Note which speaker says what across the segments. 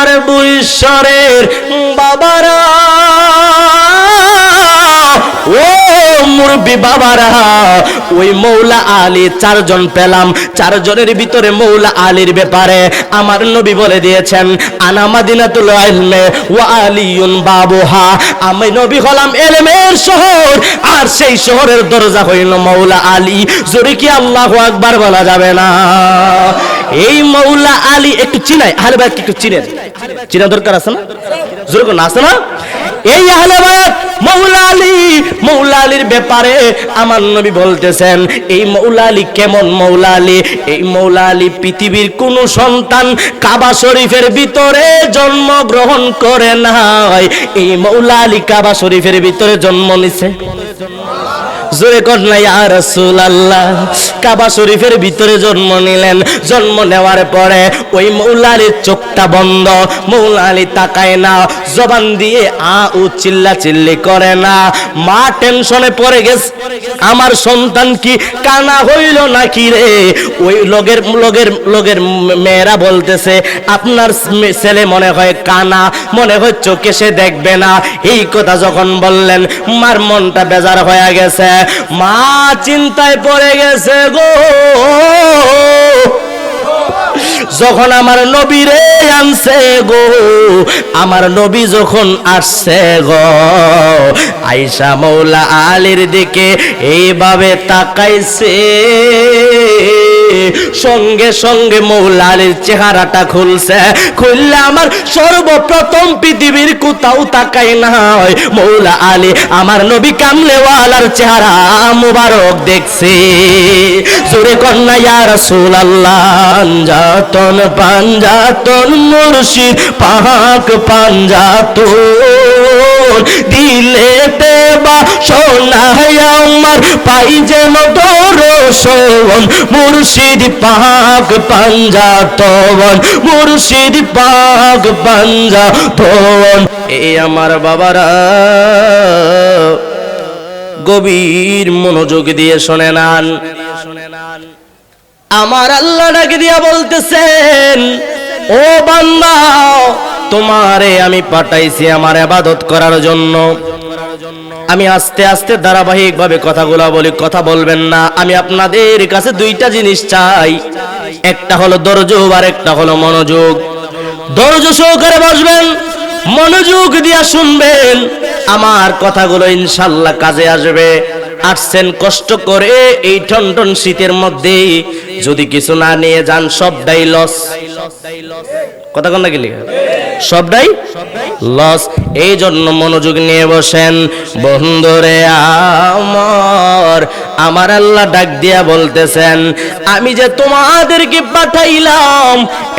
Speaker 1: আমার বুঈশ্বরের বাবারা। ও মুরব্বী বাবারা, ওই মৌলা আলী চারজন পেলাম। চারজনের ভিতরে মৌলা আলীর ব্যাপারে আমার নবী বলে দিয়েছেন, আনা মাদিনাতুল ইলমে ওয়া আলিয়ুন বাবুহা। আমি নবী হলাম এলেমের শহর, আর সেই শহরের দরজা হইল মৌলা আলী। জোরে কি আল্লাহ আকবার বলা যাবে না? এই মৌলা আলী একটু চিনাই, আহলে বাইত একটু চিনেন। চিনা দরকার আছে না? জোরে কোন আছে না? এই আহলে বাইত মৌলা আলী মৌলা আলীর ব্যাপারে আমার নবী বলতেছেন, এই মৌলা আলী কেমন মৌলা আলী এই মৌলা আলী পৃথিবীর কোন সন্তান কাবা শরীফের ভিতরে জন্ম গ্রহণ করে নাই। এই মৌলা আলী কাবা শরীফের ভিতরে জন্ম নিছে। জোরে না ইয়া রাসূলুল্লাহ। কাবা শরীফের ভিতরে জন্ম নিলেন। জন্ম নেওয়ার পরে ওই মৌলালির চোখটা বন্ধ। মৌলালি তাকায় না, জবান দিয়ে আ উ চিল্লা চিল্লি করে না। মা টেনশনে পড়ে গেছে, আমার সন্তান কি কানা হইল নাকি রে? ওই লগের লগের লগের মেয়েরা বলতেছে, আপনার ছেলে মনে হয় কানা, মনে হয় চোখে সে দেখবে না। এই কথা যখন বললেন, মার মনটা বেজার হয়ে গেছে। মা চিন্তায় পড়ে গেছে গো। যখন আমার নবীরে আনছে গো, আমার নবী যখন আসছে গো আইসা মৌলা আলীর দিকে এইভাবে তাকাইছে। সঙ্গে সঙ্গে মৌলা আলীর চেহারাটা খুলছে। খুললে আমার সর্বপ্রথম পৃথিবীর কোথাও তাকাই নাই মৌলা আলী আমার নবী কামলেওয়ালার চেহারা মুবারক দেখছে। জোরে কন্যা, ইয়া রাসূলুল্লাহ পাঞ্জাতন পাঞ্জাতন মুর্শিদ, পাক পাঞ্জাতন দিলেতে বা সোনায় আমার। পাই যেন দরশন মুর্শিদ পাক পাঞ্জাতন মুর্শিদ পাক পাঞ্জাতন এই আমার বাবারা, গভীর মনোযোগ দিয়ে শোনে নান। আমার আল্লাহ ডাকে দিয়া বলতেছেন, ও বান্দা তোমারে আমি পাঠাইছি আমার আবাদত করার জন্য। আমি আস্তে আস্তে ধারাবাহিক ভাবে কথাগুলো বলি, কথা বলবেন না। আমি আপনাদের কাছে দুইটা জিনিস চাই। একটা হলো ধৈর্য আর একটা হলো মনোযোগ। ধৈর্য সহকারে বসবেন, মনোযোগ দিয়া শুনবেন। আমার কথাগুলো ইনশাল্লাহ কাজে আসবে। আসছেন কষ্ট করে এই টনটন শীতের মধ্যে। যদি কিছু না নিয়ে যান সবটাই লস কথা কন না গেলি সবটাই লস এই জন্য মনোযোগ নিয়ে বসেন, বন্ধুরে আমার আমার আল্লাহ ডাক দিয়া বলতেছেন, আমি যে তোমাদেরকে পাঠাইলাম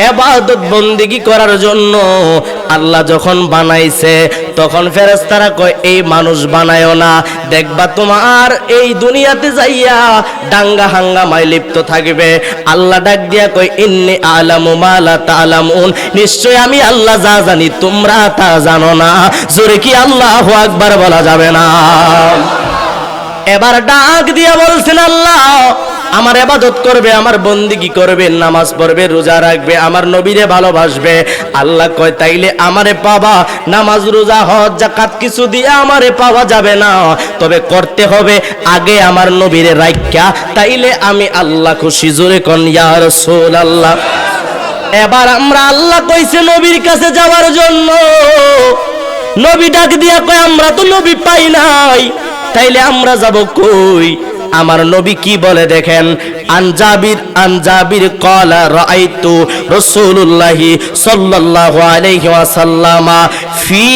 Speaker 1: এবাদত বন্দিগি করার জন্য, আল্লাহ যখন বানাইছে, তখন ফেরেস্তারা কয়, এই মানুষ বানায়ও না। দেখবা তোমার এই দুনিয়াতে যাইয়া ডাঙ্গা হাঙ্গামায় লিপ্ত থাকবে। আল্লাহ ডাক দিয়া কয়, ইন্নি আলামু মালা নিশ্চয় আমি আল্লাহ যা জানি, তোমরা তা জানো না। জোরে কি আল্লাহ আকবার বলা যাবে না? এবার ডাক দিয়া বলছেন, আল্লাহ, আমার এবাদত করবে, আমার বন্দিগি করবে, নামাজ পড়বে, রোজা রাখবে, আমার নবীরে ভালোবাসবে। আল্লাহ কয়, তাইলে আমারে পাবা, নামাজ, রোজা, হজ জাকাত কিছু দিয়ে আমারে পাওয়া যাবে না। তবে করতে হবে, আগে আমার নবীরে রাখা তাইলে আমি আল্লাহ খুশি। জোরে কন, ইয়া রাসূলুল্লাহ। এবার আমরা আল্লাহ কইছে নবীর কাছে যাওয়ার জন্য। নবী ডাক দিয়া কয়, আমরা তো নবী পাই নাই। তাইলে আমরা যাব কই? আমার নবী কি বলে দেখেন আনজাবির আনজাবির কলা রাআইতু রাসূলুল্লাহি সাল্লাল্লাহু আলাইহি ওয়াসাল্লামা ফি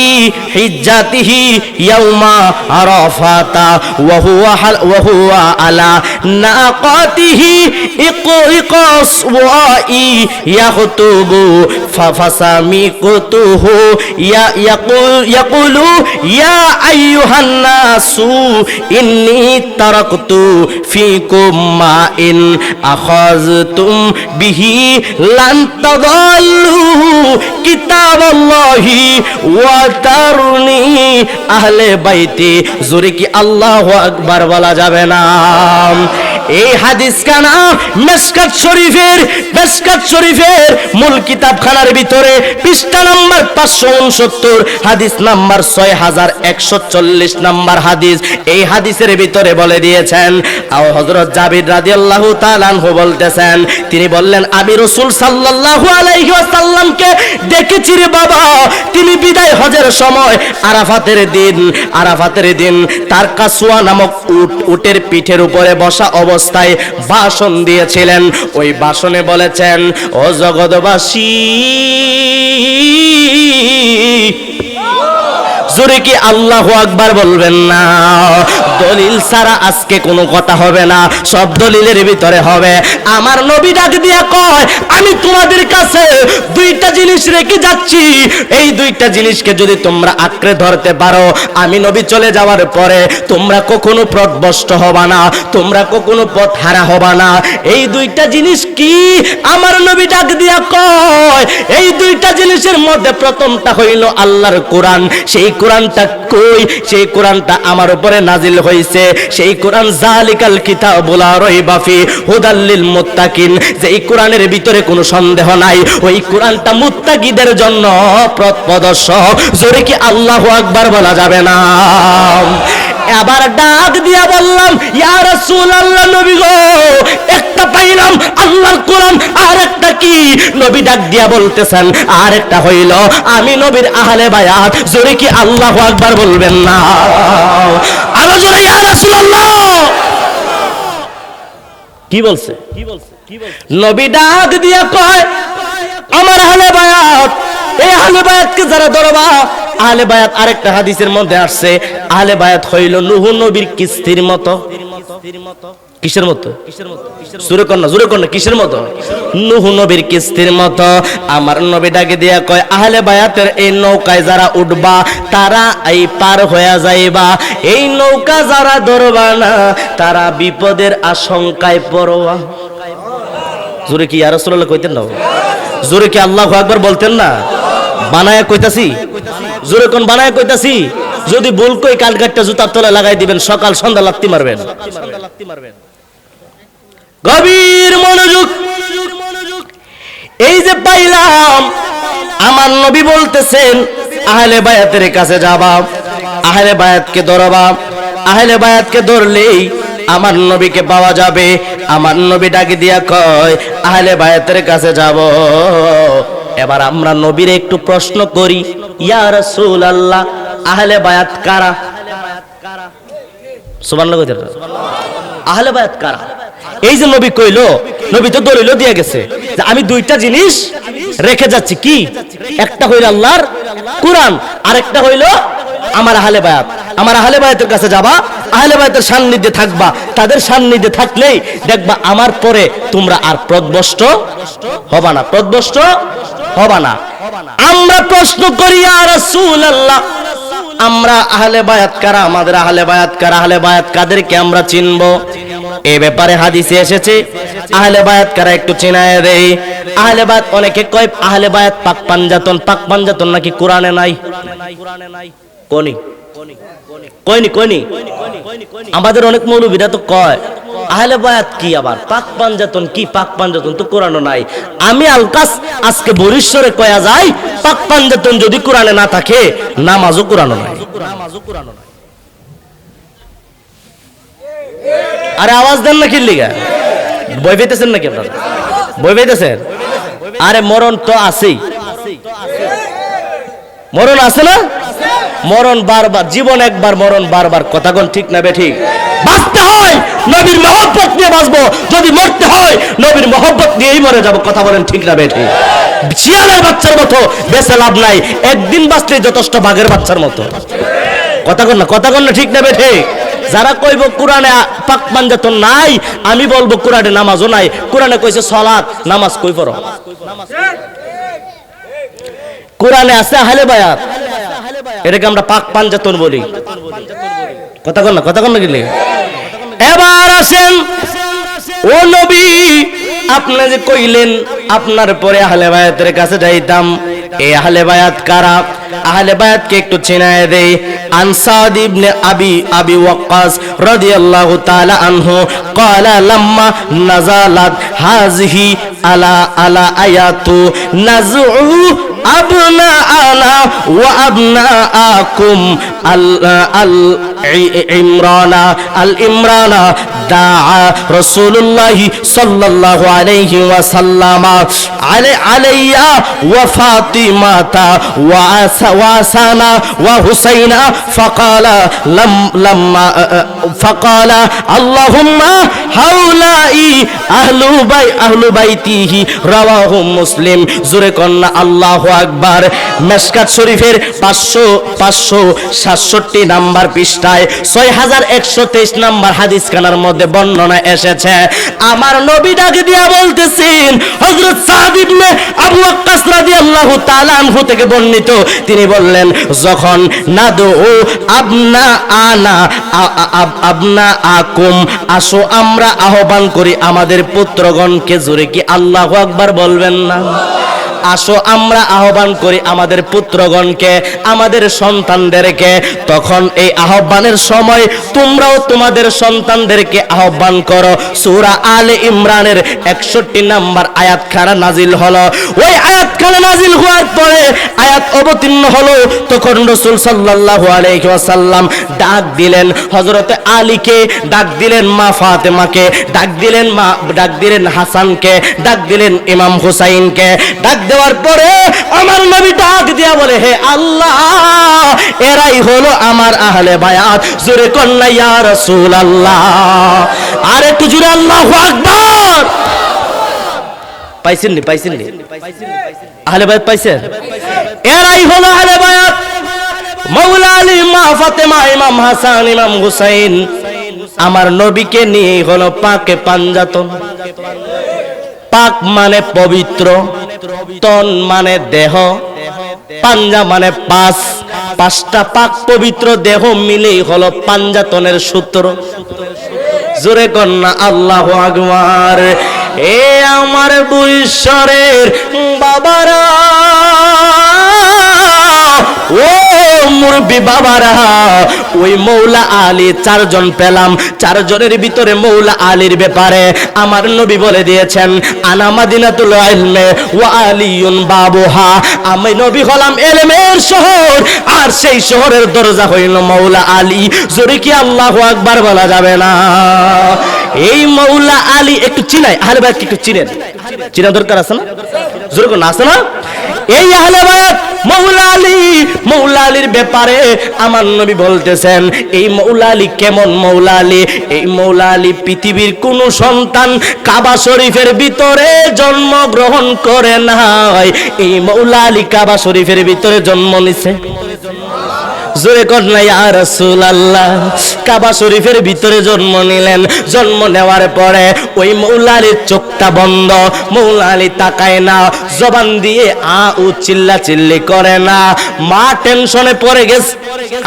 Speaker 1: হিজ্জাতিহি ইয়াউমা আরাফাতা, ওয়া হুয়া হাল ওয়া হুয়া আলা নাকাতিহি ইকরিকাস ওয়াই ইয়াখতুবু ফাফাসামিকুতুহু, ইয়া ইয়াকুল ইয়াকুলু, ইয়া আইয়ুহান নাসু ইন্নী তারাকতু ফিকুম মা ইন আখাযতুম বিহি লান তাদাল্লু কিতাবাল্লাহি ওয়া তারুনি আহলে বাইতি। জোরে কি আল্লাহু আকবার বলা যাবে না? এই হাদিস কানা মেসকাত শরীফের মেসকাত শরীফের মূল কিতাবখানার ভিতরে পৃষ্ঠা নাম্বার পাঁচশো উনসত্তর, হাদিস নাম্বার ছয় হাজার একশো চল্লিশ নাম্বার হাদিস। এই হাদিসের ভিতরে বলে দিয়েছেন, আও হজরত জাবির রাজি আল্লাহ তালানহু বলতেছেন, তিনি বললেন, আমি রসুল সাল্লাল্লাহু আলাইহি ওয়াসাল্লামকে দেখেছি রে বাবা, তিনি বিদায় হজের সময় আরাফাতের দিন আরাফাতের দিন তার কাসুয়া নামক উট, উটের পিঠের উপরে বসা অবস্থায় ভাষণ দিয়েছিলেন। ওই ভাষণে বলেছেন ও জগৎবাসী জোরে কি আল্লাহ আকবার বলবেন না? দলিল ছাড়া আজকে কোনো কথা হবে না, সব দলিলের ভিতরে হবে। আমার নবী ডাক দিয়া কয়, আমি তোমাদের কাছে দুইটা জিনিস রেখে যাচ্ছি। এই দুইটা জিনিসকে যদি তোমরা আঁকড়ে ধরতে পারো, আমি নবী চলে যাওয়ার পরে তোমরা কখনো পথভ্রষ্ট হবা না, তোমরা কখনো পথ হারা হবা না। এই দুইটা জিনিস কি? আমার নবী ডাক দিয়া কয়, এই দুইটা জিনিসের মধ্যে প্রথমটা হইল আল্লাহর কোরআন, সেই কোরআনটা কই? সেই কোরআনটা আমার উপরে নাজিল হইছে। সেই কোরআন জালিকাল কিতাবুল রাইবা ফি হুদাল্লিল মুত্তাকিন। যেই কোরআনের ভিতরে কোনো সন্দেহ নাই, ওই কোরআনটা মুত্তাকিদের জন্য পথ প্রদর্শক। জোরে কি আল্লাহু আকবার বলা যাবে না? এবার ডাক দিয়া বললাম, ইয়া রাসূলুল্লাহ নবী গো, একটা পাইলাম আল্লাহর কোরআন আর একটা কি? নবী ডাক দিয়া বলতেছেন আর একটা হইল, আমি নবীর আহলে বায়াত। জোরে কি আল্লাহু আকবার বলবেন না। আরও জোরে, ইয়া রাসূলুল্লাহ। কি বলছে? নবী ডাক দিয়া কয়, আমার আহলে বায়াত, এই আহলে বায়াতকে যারা ধরবা আহলে বায়াত আরেকটা হাদিসের মধ্যে আসছে, আহলে বায়াত হইল নুহু নবীর কিস্তির মতো। কিসের মতো? সুরে কন্যা জোরে কন্যা কিসের মতো? নুহ নবীর কিস্তির মতো। আমার নবী ডাকে দিয়া কয়, আহলে বায়াতের এই নৌকায় যারা উঠবা, তারা এই পার হয়ে যাইবা। এই নৌকা যারা ধরবা না, তারা বিপদের আশঙ্কায় জোরে কি কইতেন না? জোরে কি আল্লাহ আকবার বলতেন না? বানায় কইতাছি? জোরে কোন বানায় কইতাছি? যদি ভুল কই কালগাটটা জুতার তলে লাগাই দিবেন, সকাল সন্ধ্যা লাত্তি মারবেন। গভীর মনোযোগ। এই যে পাইলাম, আমার নবী বলতেছেন, আহলে বায়াতের কাছে যাবা, আহলে বায়াতকে ধরবা, আহলে বায়াতকে ধরলেই আমার নবীকে পাওয়া যাবে। আমার নবী ডাকে দিয়া কয়, আহলে বায়াতের কাছে যাব। এবার আমরা নবীর একটু প্রশ্ন করি, ইয়া রাসূল আল্লাহ আহলে বায়াত কারা? সুবহানাল্লাহ আহলে বায়াত কারা? এই যে নবী কইলো, নবী তো দলিল দিয়ে গেছে যে আমি দুইটা জিনিস রেখে যাচ্ছি। কি? একটা হইল আল্লাহর কোরআন, আরেকটা হইল আমার আহলে বায়াত। আমার আহলে বায়াতের কাছে যাবা, আহলে বায়াতের সান্নিধ্যে থাকবা। তাদের সান্নিধ্যে থাকলেই দেখবা আমার পরে তোমরা আর প্রদবষ্ট হবা না। প্রদবষ্ট হবা না। আমরা প্রশ্ন করি আর রাসূলুল্লাহ, আমরা আহলে বায়াত কারা? আমাদের আহলে বায়াত কারা? আহলে বায়াত কাদেরকে আমরা চিনব? এ ব্যাপারে হাদিসে এসেছে, আহলে বায়াত কারা একটু চিনায় দেই। আহলে বায়াত অনেকে কয়, আহলে বায়াত পাক পাঞ্জাতন পাক পাঞ্জাতন নাকি কোরআনে নাই? কোরআনে নাই কোনি কয়নি কয়নি? আমাদের অনেক মৌলবীরা তো কয়, আহলে বায়াত কি আবার? পাক পাঞ্জাতন কি, পাক পাঞ্জাতন তো কোরআনও নাই। আমি আলকাস আজকে বরিশ্বরে কয়া যায় পাক পাঞ্জাতন যদি কোরআনে না থাকে, নামাজও কোরআনও নাই। আরে আওয়াজ দেন না কিল্লিগা। বই পেতেছেন নাকি আপনারা? বই পেতেছেন আরে মরণ তো আছেই। মরণ আছে না? মরণ বারবার, জীবন একবার, মরণ বারবার। কথা কোন ঠিক না ঠিক? বাঁচতে হয়, নবীর মহব্বত নিয়ে বাঁচবো। যদি মরতে হয়, নবীর মহব্বত নিয়েই মরে যাব। কথা বলেন ঠিক না ঠিক? শিয়ালের বাচ্চার মতো বেঁচে লাভ নাই। একদিন বাঁচলে যথেষ্ট বাঘের বাচ্চার মতো। কথা কন না? কথা কন না ঠিক না ঠিক? যারা কইব কোরআনে পাক পাঞ্জাতন নাই, আমি বলব কোরআনে নামাজও নাই। কোরআনে কইছে সলাৎ, নামাজ কই পড়ো কোরআনে আছে আহলে বায়াত। এটাকে আমরা পাক পাঞ্জাতন বলি। কথা কন না, কথা কন না গেলে এবার আসেন, ও নবী, আপনি যে কইলেন, আপনার পরে আহলে বায়াতের কাছে যাইতাম। এই আহলে বায়াত কারা? আহলে বায়াতকে একটু চেনায় দেই। আনসাদ ইবনে আবি আবি ওয়াক্কাস রাদিয়াল্লাহু তাআলা আনহু ক্বালা, লাম্মা নাজালাত হাযিহি আলা আলা আয়াতু নাজু আবনা ওয়া আবনা আল আল ইমরানা আল, ইমরানা মুসলিম। জুরে কন্যা আল্লাহ আকবর। মেসকাত শরীফের পাঁচশো পাঁচশো সাতষট্টি নাম্বার পৃষ্ঠায় ছয় হাজার একশো তেইশ নাম্বার হাদিস কানার মধ্যে বর্ণনা এসেছে। আমার নবী ডাকে দিয়া বলতেছেন, হযরত সাদ ইবনে আবু ওয়াক্কাস রাদিয়াল্লাহু তাআলা আনহু থেকে বর্ণিত। তিনি বললেন, যখন নাদু আবনা আনা আবনা আকুম, আসো আমরা আহ্বান করি আমাদের পুত্রগণকে জোরে কি আল্লাহু আকবার বলবেন না? আসো, আমরা আহ্বান করি আমাদের পুত্রগণকে, আমাদের সন্তানদেরকে। তখন এই আহ্বানের সময় তোমরাও তোমাদের সন্তানদেরকে আহ্বান করো। সূরা আলে ইমরানের একষট্টি নাম্বার আয়াত খানা নাজিল হলো। ওই আয়াত খানা নাজিল হওয়ার পরে আয়াত অবতীর্ণ হলো। তখন রসুল সাল্লাল্লাহু আলাইহি ওয়াসাল্লাম ডাক দিলেন, হযরতে আলীকে ডাক দিলেন মা ফাতেমাকে, ডাক দিলেন মা, ডাক দিলেন হাসানকে, ডাক দিলেন ইমাম হুসাইনকে। ডাক দেওয়ার পরে আমার নবী ডাক দিয়া বলে, হে আল্লাহ, এরাই হলো আমার আহলে বায়াত। জোরে কন্যা, ইয়া রাসূলুল্লাহ। আর একটু জোরে, আল্লাহু আকবার। পাইছেন আহলে বায়াত পাইছেন এরাই হলো আহলে বায়াত মা ফাতেমা, ইমাম হাসান, ইমাম হুসাইন। আমার নবীকে নিয়ে হলো পাকে পাঞ্জাতন পাক মানে পবিত্র, তন মানে দেহ, পাঞ্জা মানে পাঁচ পাঁচটা পাক পবিত্র দেহ মিলেই হলো পাঞ্জাতনের সূত্র। জোরে কন্যা, আল্লাহ আকবার। এ আমার বৈশ্বরের বাবারা। ও মুরব্বী বাবারা, ওই মৌলা আলী চারজন পেলাম। চারজনের ভিতরে মৌলা আলীর ব্যাপারে আমার নবী বলে দিয়েছেন, আনা মাদিনাতুল ইলমে ওয়া আলিয়ুন বাবুহা। আমি নবী হলাম এলেমের শহর, আর সেই শহরের দরজা হইল মৌলা আলী। জোরে কি আল্লাহু আকবার বলা যাবে না? এই মৌলা আলী একটু চিনাই, আহলে বাইত একটু চিনেন? চিনা দরকার আছে না? জোরে কোন, আছে না? এই আহলে বাইত মৌলা আলী মৌলা আলীর ব্যাপারে আমার নবী বলতেছেন, এই মৌলা আলী কেমন মৌলা আলী? এই মৌলা আলী পৃথিবীর কোন সন্তান কাবা শরীফের ভিতরে জন্ম গ্রহণ করে নাই। এই মৌলা আলী কাবা শরীফের ভিতরে জন্ম নিছে। জোরে না, ইয়া রাসূলুল্লাহ। কাবা শরীফের ভিতরে জন্ম নিলেন। জন্ম নেওয়ার পরে ওই মৌলালির চোখটা বন্ধ। মৌলালি তাকায় না। জবান দিয়ে আ উ চিল্লা চিল্লি করে না। মা টেনশনে পড়ে গেছে।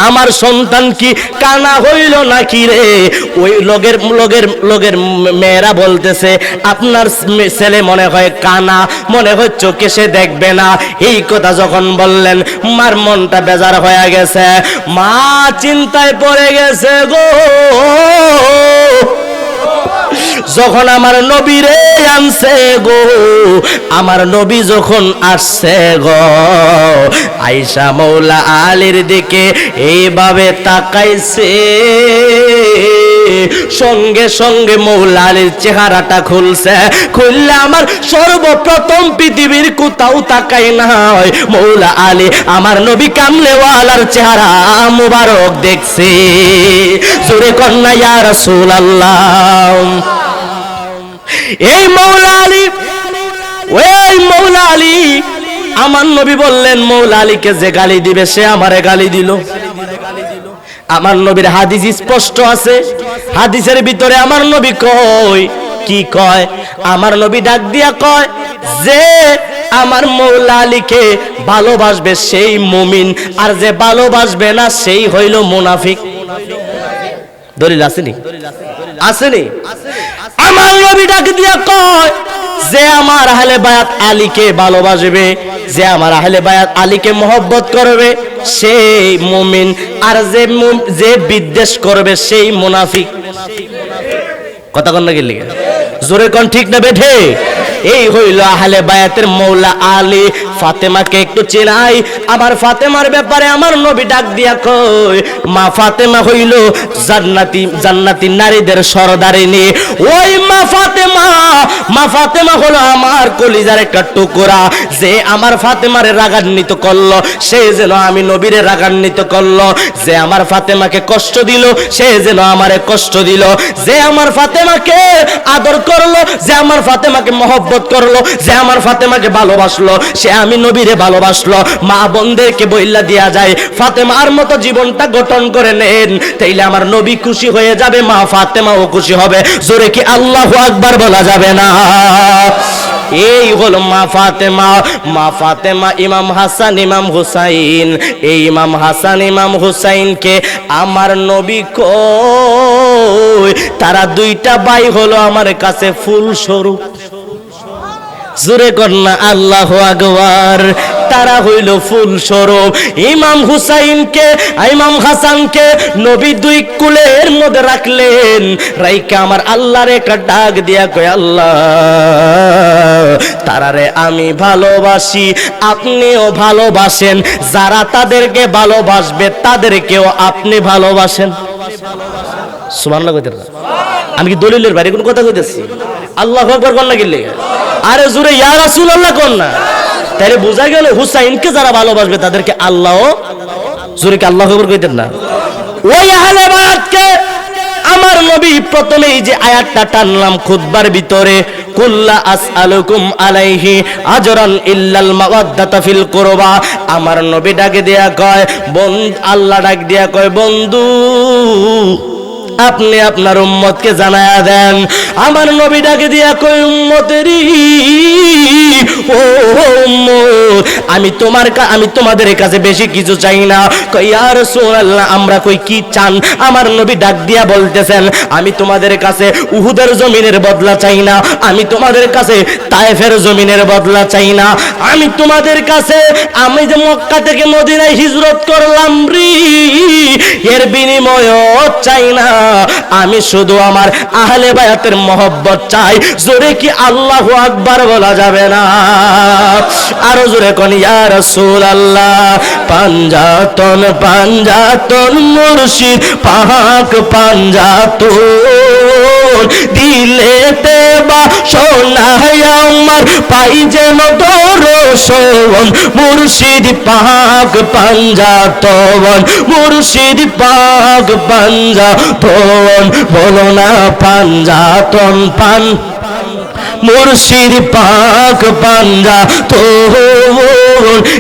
Speaker 1: আমার সন্তান কি কানা হইল নাকি রে? ওই লগের লগের লগের মেয়েরা বলতেছে, আপনার ছেলে মনে হয় কানা, মনে হয় চোখে সে দেখবে না। এই কথা যখন বললেন, মার মনটা বেজার হয়ে গেছে। মা চিন্তায় পড়ে গেছে গো। যখন আমার নবীরে আনছে গো, আমার নবী যখন আসছে গো আইসা মৌলা আলীর দিকে এইভাবে তাকাইছে। সঙ্গে সঙ্গে মৌলা আলীর চেহারাটা খুলছে। খুললে আমার সর্বপ্রথম পৃথিবীর কোথাও তাকাই নাই। মৌলা আলী আমার নবী কামলেওয়ালার চেহারা মুবারক দেখছে। জোরে কন্যা ইয়া রাসূলুল্লাহ। এই মৌলা আলী, ওই মৌলা আলী, আমার নবী বললেন, মৌলা আলীকে যে গালি দিবে, সে আমারে গালি দিল। আমার নবীর হাদিস স্পষ্ট আছে। হাদিসের ভিতরে আমার নবী কয়, কি কয়? আমার নবী ডাক দিয়া কয় যে, আমার মৌলা আলীকে ভালোবাসবে সেই মুমিন, আর যে ভালোবাসবে না, সেই হইল মুনাফিক। দলিল আসেনি? আসেনি? আমার নবী ডাক দিয়া কয়, যে আমার আহলে বায়াত আলীকে ভালোবাসবে, যে আমার আহলে বায়াত আলীকে মহব্বত করবে, সেই মুমিন আর যে যে বিদ্বেষ করবে, সেই মুনাফিক। কথা কন না গেলি জোরে কন ঠিক না বেঠে? এই হইল আহলে বায়াতের মৌলা আলী। ফাতেমাকে একটু চেনাই। আমার ফাতেমার ব্যাপারে আমার নবী ডাক দিয়া কই মা ফাতেমা হইল জান্নাতি জান্নাতি নারীদের সরদারিনী। ওই মা ফাতেমা মা ফাতেমা হলো আমার কলিজার একটা টুকরা। যে আমার ফাতেমারে রাগান্বিত করল, সে যেন আমি নবীরে রাগান্বিত করল। যে আমার ফাতেমাকে কষ্ট দিল, সে যেন আমারে কষ্ট দিল। যে আমার ফাতেমাকে আদর করল, যে আমার ফাতেমাকে মহব্বত করল, যে আমার ফাতেমাকে ভালোবাসলো, সে আমি নবীরে ভালোবাসলো। মা বোনদেরকে বইলা দেয়া যায়, ফাতেমার মতো জীবনটা গঠন করে নেন, তাইলে আমার নবী খুশি হয়ে যাবে, মা ফাতেমাও খুশি হবে। জোরে কি আল্লাহু আকবার বলা যাবে না? এই হলো মা ফাতেমা মা ফাতেমা ইমাম হাসান, ইমাম হুসাইন। এই ইমাম হাসান, ইমাম হুসাইনকে আমার নবী কই? তারা দুইটা ভাই হলো আমার কাছে ফুল স্বরূপ জোরে কন্যা আল্লাহ আকবার। তারা হইল ফুল স্বরূপ। ইমাম হুসাইনকে, ইমাম হাসানকে নবী দুই কুলের মধ্যে রাখলেন। রাইকে আমার আল্লাহর একটা ডাক দিয়া কয়, আল্লাহ, তারারে আমি ভালোবাসি, আপনিও ভালোবাসেন। যারা তাদেরকে ভালোবাসবে, তাদেরকেও আপনি ভালোবাসেন। সুবহানাল্লাহ কইতে আমি কি দলিলের বাইরে কোনো কথা কইতেছি? আল্লাহ আকবার কোন লাগিলে আরে জুরে, ইয়া রাসূলুল্লাহ কোন না। তাইলে বোঝা গেল হুসাইনকে যারা ভালোবাসবে, তাদেরকে আল্লাহ জুরে কি আল্লাহ আকবার কইতেন না? ওই আহলে বায়াতকে আমার নবী প্রথমেই যে আয়াতটা টানলাম খুতবার ভিতরে, কুল্লা আসআলুকুম আলাইহি আজরান ইল্লাল মাওয়াদ্দাতা ফিল কুরবা। আমার নবী ডাকে দেয়া কয় বন্ধু আল্লাহ ডাক দিয়া কয়, বন্ধু আপনি আপনার উম্মতকে জানায়া দেন। আমার নবী ডাকে দিয়া কই উম্মতেরই, ও উম্মত, আমি তোমার আমি তোমাদের কাছে বেশি কিছু চাই না। ইয়া রাসূলুল্লাহ, আমরা কই কি চান? আমার নবী ডাক দিয়া বলতেছেন, আমি তোমাদের কাছে উহুদের জমিনের বদলা চাই না, আমি তোমাদের কাছে তায়েফের জমিনের বদলা চাই না। আমি তোমাদের কাছে, আমি যে মক্কা থেকে মদিনায় হিজরত করলাম রি, এর বিনিময়ও চাই না। আমি শুধু আমার আহলে বায়াতের মহব্বত চাই। জোরে কি আল্লাহ আকবার বলা যাবে না? আরও জোরে কোন, ইয়া রাসূলুল্লাহ, পাঞ্জাতন পাঞ্জাতন মুর্শিদ, পাহাক পাঞ্জাতন। দিলেতে বা সোনায় আমার, পাই যেন দর্শন মুর্শিদ পাক পাঞ্জা পাঞ্জাতন মুর্শিদ পাক পাঞ্জা পাঞ্জাতন বলো না পাঞ্জাতন পান, মুর্শিদ পাক পাঞ্জা তো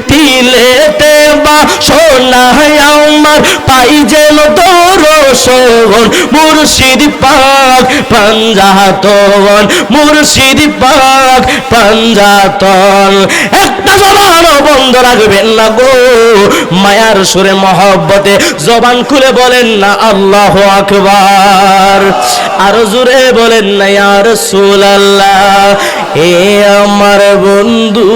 Speaker 1: তিলেতে বা সোনায় আমার, পাই যেন দর্শন মুর্শিদ পাক, পাঞ্জাতন, মুর্শিদ পাক, পাঞ্জাতন। একটা জবানও বন্ধ রাখবেন না গো। মায়ার সুরে মহব্বতে জবান খুলে বলেন না, আল্লাহ আকবার। আর জুড়ে বলেন না, ইয়া রাসূলুল্লাহ। এ আমার বন্ধু।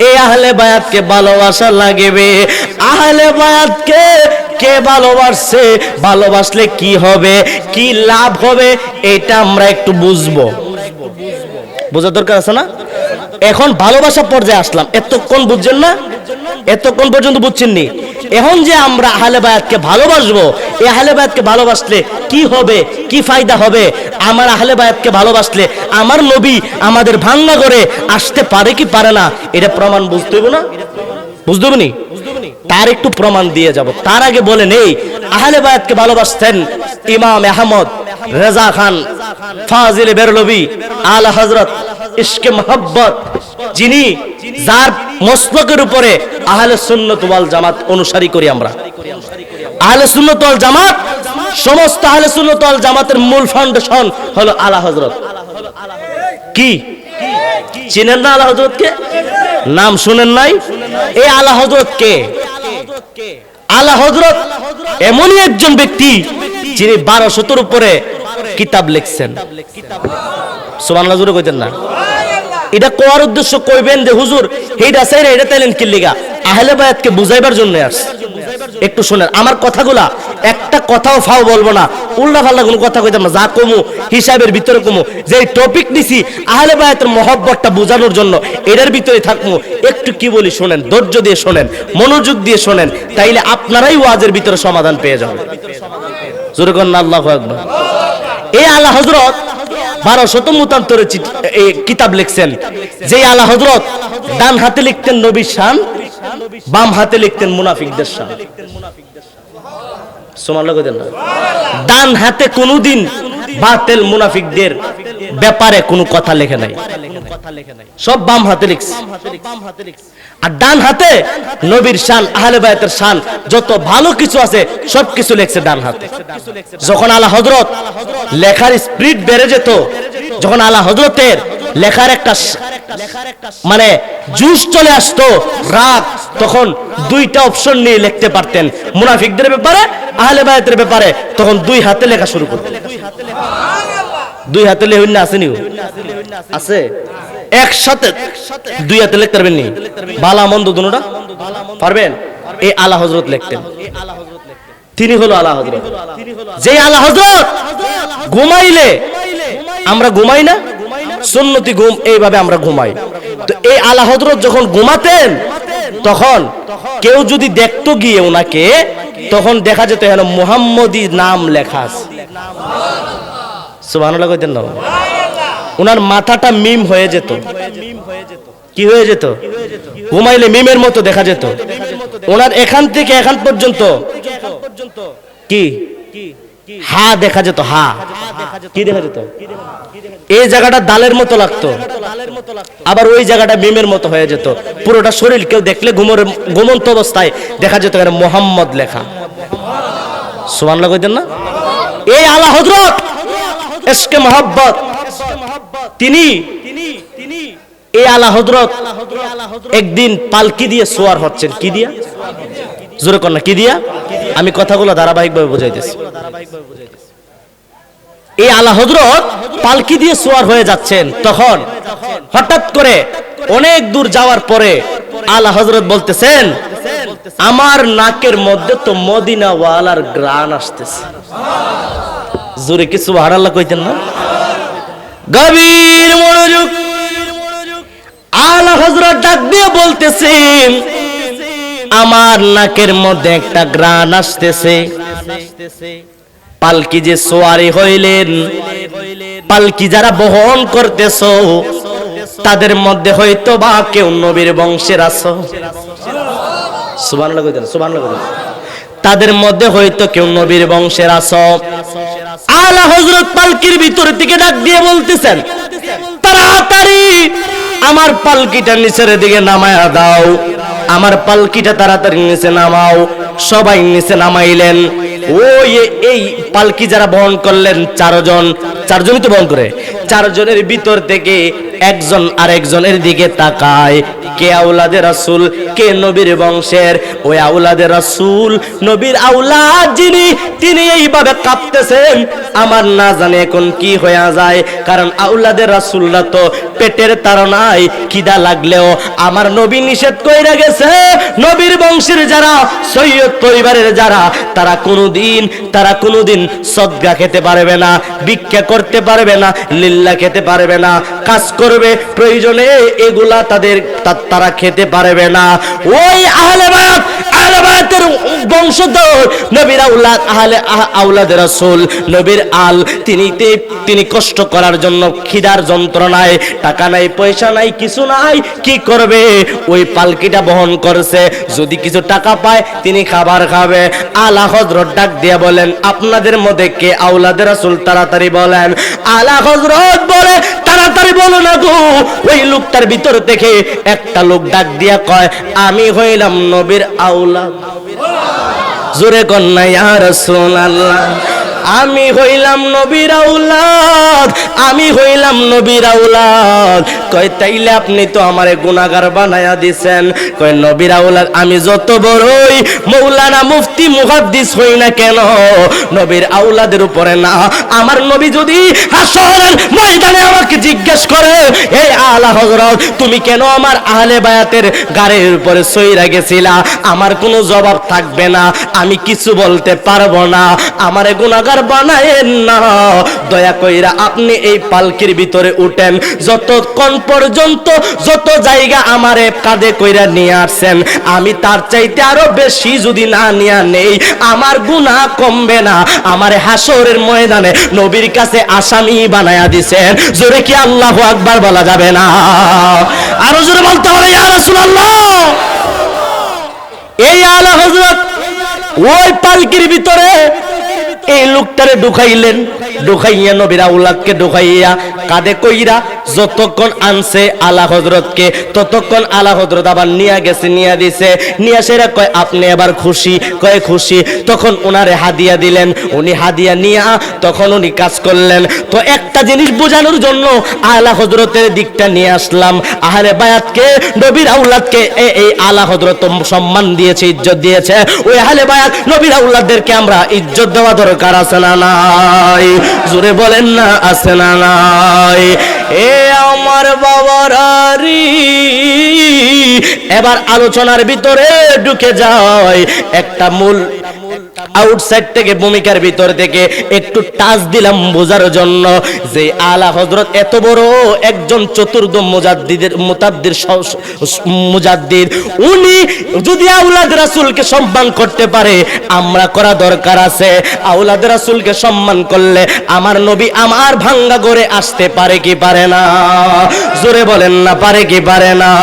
Speaker 1: এ আহলে বায়াতকে ভালোবাসা লাগবে। আহলে বায়াতকে কে ভালোবাসছে? ভালোবাসলে কি হবে? কি লাভ হবে? এটা আমরা একটু বুঝব। বোঝার দরকার আছে না? এখন ভালোবাসা পর্যায়ে আসলাম। এতক্ষণ বুঝছেন না? এতক্ষণ পর্যন্ত বুঝছেননি? এখন যে আমরা আহলে বায়াতকে ভালোবাসবো, এই আহলে বায়াতকে ভালোবাসলে কি হবে, কি ফায়দা হবে? আমার আহলে বায়াতকে ভালোবাসলে আমার নবী আমাদের ভাঙ্গা করে আসতে পারে কি পারে না, এটা প্রমাণ বুঝতে হবে না? বুঝতে হবে নি? তার একটু প্রমাণ দিয়ে যাব। তার আগে বলেন এই আহলে বায়াতকে ভালোবাসতেন ইমাম আহমদ রেজা খান। ফাজিল বেরলবি, আলা হজরত ইশকে মোহাব্বত। যিনি যার মস্তকের উপরে আহলে সুন্নত ওয়াল জামাত অনুসারী করি আমরা। আহলে সুন্নত ওয়াল জামাত, সমস্ত আহলে সুন্নত ওয়াল জামাতের মূল ফাউন্ডেশন হলো আলা হজরত কি? চিনেন না আলা হজরতকে নাম শুনেন নাই? এই আলা হজরত কে আলা হজরত এমনই একজন ব্যক্তি যিনি বারো শতর উপরে কিতাব লিখছেন। সুবহানাল্লাহ জোরে কইতেন না। এটা কোয়ার উদ্দেশ্য কইবেন যে হুজুর এইটা চাইরা এটা তাইলেন কি লিগা? আহলে বায়াতকে বুঝাইবার জন্য আসছে। একটু শুনেন আমার কথাগুলা একটা কথাও ফাও বলব না। উল্টা ফাল্টা কোনো কথা কইতাম না যা কমু হিসাবের ভিতরে কমু। যে টপিক দিছি আহলে বায়াতের মহব্বতটা বোঝানোর জন্য এটার ভিতরে থাকমু। একটু কি বলি শোনেন ধৈর্য দিয়ে শোনেন মনোযোগ দিয়ে শোনেন তাইলে আপনারাই ওয়াজের ভিতরে সমাধান পেয়ে যাবেন। জোরে করেন না আল্লাহু আকবার। এই আলা হজরত বারো শত মতান্তরে কিতাব লিখছেন। যে আলা হজরত ডান হাতে লিখতেন নবীর শান, বাম হাতে লিখতেন মুনাফিকদের শান। ডান হাতে কোনোদিন বাতেল মুনাফিকদের ব্যাপারে কোনো কথা লেখে নাই। সব বাম হাতে লিখছে। আর ডান হাতে নবীর শান আহলে বায়াতের শান যত ভালো কিছু আছে সব কিছু লেখছে ডান হাতে। যখন আলা হজরত লেখার স্পিড বেড়ে যেত যখন আলা হজরতের লেখার একটা মানে জুস চলে আসতো রাগ তখন দুইটা অপশন নিয়ে লিখতে পারতেন। মুনাফিকদের ব্যাপারে আহলে বায়াতের ব্যাপারে তখন দুই হাতে লেখা শুরু করতেন। দুই হাতে লেখুন না আসেনি আছে। একসাথে দুই হাতে লিখতে পারবেন নি? বালা মন্দ দুটা পারবেন? এই আলা হজরত লিখতেন। তিনি হলো আলা হজরত যে আলা হজরত ঘুমাইলে আমরা ঘুমাই না? সুন্নতি ঘুম এইভাবে আমরা ঘুমাই। তো এই আলা হজরত যখন ঘুমাতেন তখন কেউ যদি দেখতো গিয়ে ওনাকে তখন দেখা যেত হেন মুহাম্মদি নাম লেখা আছে। সুবহানাল্লাহ কইতেন না? ওনার মাথাটা মিম হয়ে যেত। কি হয়ে যেত? ঘুমাইলে মিমের মতো দেখা যেত। ওনার এখান থেকে এখান পর্যন্ত কি? হা দেখা যেত, হা। কি দেখা যেত? এই জায়গাটা দালের মতো লাগতো। আবার ওই জায়গাটা মিমের মতো হয়ে যেত। পুরোটা শরীর কেউ দেখলে ঘুমোর ঘুমন্ত অবস্থায় দেখা যেত এখানে মোহাম্মদ লেখা। সুমান কইতেন না? এই আলা হজরত এসকে মোহাব্বত! তিনি এই আলা হজরত একদিন পালকি দিয়ে সোয়ার হচ্ছেন। কি দিয়া? জোরে না, কি দিয়া? আমি কথাগুলো ধারাবাহিকভাবে বুঝাইতেছি। এই আলা হজরত পালকি দিয়ে সোয়ার হয়ে যাচ্ছেন। তখন হঠাৎ করে অনেক দূর যাওয়ার পরে আলা হজরত বলতেছেন, আমার নাকের মধ্যে তো মদিনা ওয়ালার গ্রান আসতেছে। জোরে কিছু হারাল্লা কইতেন না? গভীর মনোযোগ। আলা হজরত ডাক দিয়ে বলতেছেন, আমার নাকের মধ্যে একটা গ্রান আসতেছে। পালকি যে সোয়ারি হইলেন, পালকি যারা বহন করতেছ, তাদের মধ্যে হয়তো বা কেউ নবীর বংশের আছো। সুবহানাল্লাহ কইতেন। তাদের মধ্যে হয়তো কেউ নবীর বংশের আছো। আলা হজরত পালকির ভিতর থেকে ডাক দিয়ে বলতেছেন তাড়াতাড়ি আমার পালকিটা নিচের দিকে নামায়া দাও, আমার পালকিটা তাড়াতাড়ি নিচে নামাও, সবাই নিচে নামাইলেন। ওই এই পালকি যারা বহন করলেন চারজন, চারজনই তো বহন করে, চারজনের ভিতর থেকে একজন আরেকজনের দিকে তাকায়। কে আউলাদের রাসূল, কে নবীর বংশের? ওই আউলাদের রাসূল, নবীর আউলাদ যিনি, তিনি এইভাবে কাঁপতেছেন। আমার না জানে এখন কি হয়ে যায়, কারণ আউলাদের রাসূলরা তো পেটের তাড়নায় খিদা লাগলেও আমার নবী নিষেধ কইরা গেছে, নবীর বংশের যারা, সৈয়দ পরিবারের যারা, তারা কোনোদিন তারা কোনোদিন সদগা খেতে পারবে না, ভিক্ষা করতে পারবে না লিল্লা খেতে পারবে না, কাজ করবে, প্রয়োজনে এগুলা তাদের তারা খেতে পারবে না। ওই আহলে বায়াত, আহলে বায়াতের বংশধর নবীর আউলাদ আহলে, আহ- আউলাদের রাসূল, নবীর আল, তিনি তিনি কষ্ট করার জন্য খিদার যন্ত্রণায় টাকা নাই, পয়সা নাই, কিছু নাই, কি করবে? ওই পালকিটা বহন করছে, যদি কিছু টাকা পায়, তিনি খাবার খাবে। আলা হজরত ডাক দিয়ে বলেন, আপনাদের মধ্যে কে আউলাদের রাসূল তাড়াতাড়ি বলেন? আলা হজরত বলে তাড়াতাড়ি বলো না গো। ওই লোকটার ভিতর একটা লোক ডাক দিয়া কয়, আমি হইলাম নবীর আউলা জোরে কন্যা ইয়া রাসূলুল্লাহ। আমি হইলাম নবীর আউলাদ আমি হইলাম নবীর আউলাদ কয়, তাইলে আপনি তো আমারে গুনাহগার বানায়া দিছেন। কয়, নবীর আউলাদ আমি যত বড়ই মৌলানা মুফতি মুহাদ্দিস হই না কেন, নবীর আউলাদের উপরে না। আমার নবী যদি হাসরের ময়দানে আমাকে জিজ্ঞেস করে এই আলা হযরত, তুমি কেন আমার আহলে বায়াতের গাড়ির উপরে সইরা গেছিলা? আমার কোনো জবাব থাকবে না, আমি কিছু বলতে পারব না। আমারে গুনাহগার বানায়েন না। দয়া কইরা আপনি এই পালকির ভিতরে উঠেন। যতক্ষণ পর্যন্ত যত জায়গা আমারে কাঁধে কইরা নিয়ে আসছেন আমি তার চাইতে আরও বেশি যদি না নিয়ে নেই, আমার গুনাহ কমবে না। আমার হাসরের ময়দানে নবীর কাছে আসামি বানায়া দিছেন। জোরে কি আল্লাহু আকবার বলা যাবে না? আরও জোরে বলতে হবে ইয়া রাসূলুল্লাহ! এই আলা হযরত, ওই পালকির ভিতরে এই লোকটারে ঢুকাইলেন, ঢুকাইয়া নবীর আউলাদকে ঢুকাইয়া কাঁধে কইরা যতক্ষণ আনছে আলা হজরতকে ততক্ষণ আলা হজরত আবার নিয়া গেছে, নিয়া দিছে। নিয়া সেরা কয়, আপনি এবার খুশি? কয়, খুশি। তখন ওনারে হাদিয়া দিলেন। উনি হাদিয়া নিয়া তখন উনি কাজ করলেন। তো একটা জিনিস বোঝানোর জন্য আলা হজরতের দিকটা নিয়ে আসলাম। আহারে বায়াতকে, নবীর আউলাদকে এই আলা হজরত সম্মান দিয়েছে, ইজ্জত দিয়েছে। ওই আহলে বায়াত নবীর আউলাদদেরকে আমরা ইজ্জত দেওয়া দরকার আছে না নাই? জোরে বলেন না, আছে না নাই? এ আমার বাবার এবার আলোচনার ভিতরে ঢুকে যায়। একটা মূল আউটসাইড থেকে ভূমিকার ভিতর থেকে একটু টাচ দিলাম বোঝার জন্য। যে আলা হজরত এত বড় একজন চতুর্দ মুজাদ্দিদের স- মুজাদ্দিদ। উনি যদি আউলাদ রাসূলকে সম্মান করতে পারে, আমরা করা দরকার আছে। আউলাদ রাসূলকে সম্মান করলে আমার নবী আমার ভাঙ্গা করে আসতে পারে কি পারে না? জোরে বলেন না, পারে কি পারে না?